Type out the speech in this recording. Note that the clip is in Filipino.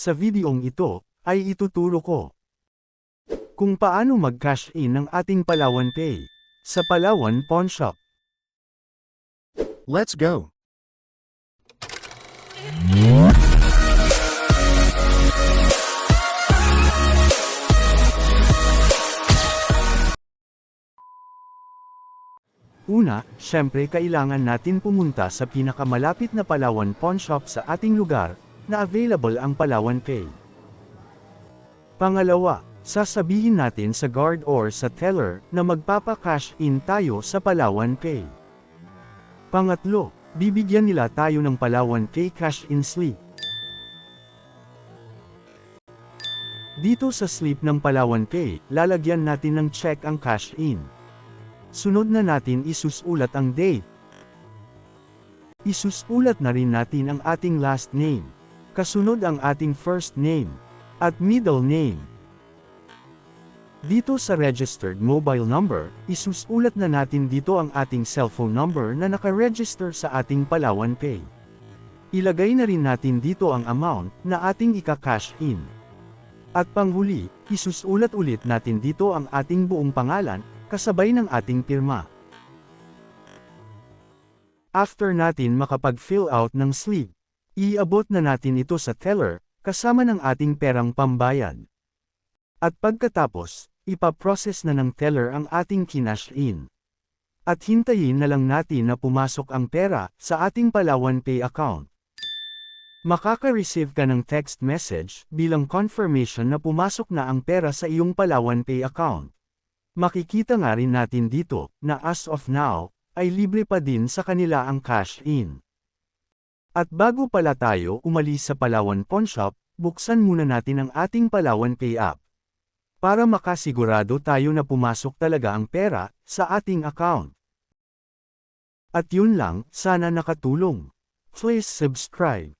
Sa videong ito, ay ituturo ko kung paano mag-cash in ng ating Palawan Pay sa Palawan Pawn Shop. Let's go. Una, syempre kailangan natin pumunta sa pinakamalapit na Palawan Pawn Shop sa ating lugar, na available ang Palawan Pay. Pangalawa, sasabihin natin sa guard or sa teller na magpapa-cash in tayo sa Palawan Pay. Pangatlo, bibigyan nila tayo ng Palawan Pay cash in slip. Dito sa slip ng Palawan Pay, lalagyan natin ng check ang cash in. Sunod na natin isusulat ang date. Isusulat na rin natin ang ating last name. Kasunod ang ating first name. At middle name. Dito sa registered mobile number, isusulat na natin dito ang ating cellphone number na nakaregister sa ating Palawan Pay. Ilagay na rin natin dito ang amount na ating ika-cash in. At panghuli, isusulat ulit natin dito ang ating buong pangalan, kasabay ng ating pirma. After natin makapag-fill out ng slip, iabot na natin ito sa teller, kasama ng ating perang pambayad. At pagkatapos, ipaprocess na ng teller ang ating kinash in. At hintayin na lang natin na pumasok ang pera sa ating Palawan Pay account. Makaka-receive ka ng text message bilang confirmation na pumasok na ang pera sa iyong Palawan Pay account. Makikita nga rin natin dito, na as of now, ay libre pa din sa kanila ang cash in. At bago pala tayo umalis sa Palawan Pawn Shop, buksan muna natin ang ating Palawan Pay app. Para makasigurado tayo na pumasok talaga ang pera sa ating account. At yun lang, sana nakatulong. Please subscribe.